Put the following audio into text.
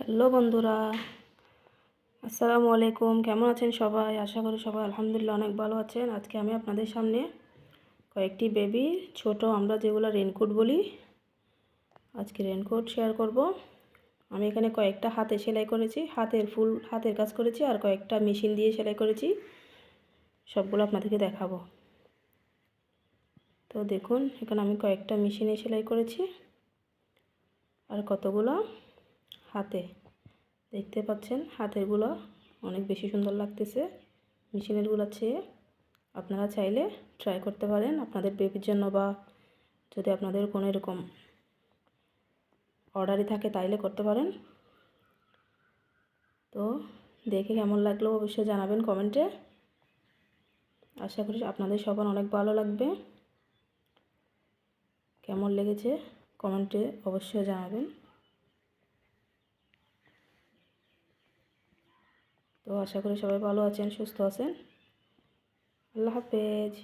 Hello বন্ধুরা, আসসালামু আলাইকুম। কেমন আছেন সবাই? আশা করি সবাই আলহামদুলিল্লাহ অনেক ভালো আছেন। আজকে আমি আপনাদের সামনে কয়েকটি বেবি ছোট, আমরা যেগুলো রেনকোট বলি, আজকে রেনকোট শেয়ার করব। আমি এখানে কয়েকটা হাতে সেলাই করেছি, হাতের ফুল, হাতের কাজ করেছি আর কয়েকটা মেশিন দিয়ে সেলাই করেছি। সবগুলো আপনাদেরকে দেখাবো। তো দেখুন, এখানে আমি কয়েকটা মেশিনে সেলাই করেছি। আর কতগুলো? হাতে। দেখতে পাচ্ছেন হাতেরগুলো অনেক বেশি সুন্দর লাগতেছে। মেশিনেরগুলো চেয়ে আপনারা চাইলে ট্রাই করতে পারেন আপনাদের বেবির জন্য বা যদি আপনাদের কোনো এরকম অর্ডারই থাকে তাইলে করতে পারেন। তো দেখে কেমন লাগল অবশ্যই জানাবেন কমেন্টে। আশা করি আপনাদের সবার অনেক ভালো লাগবে। কেমন লেগেছে কমেন্টে অবশ্যই জানাবেন। তো আশা করি সবাই ভালো আছেন সুস্থ আছেন। আল্লাহ হাফেজ।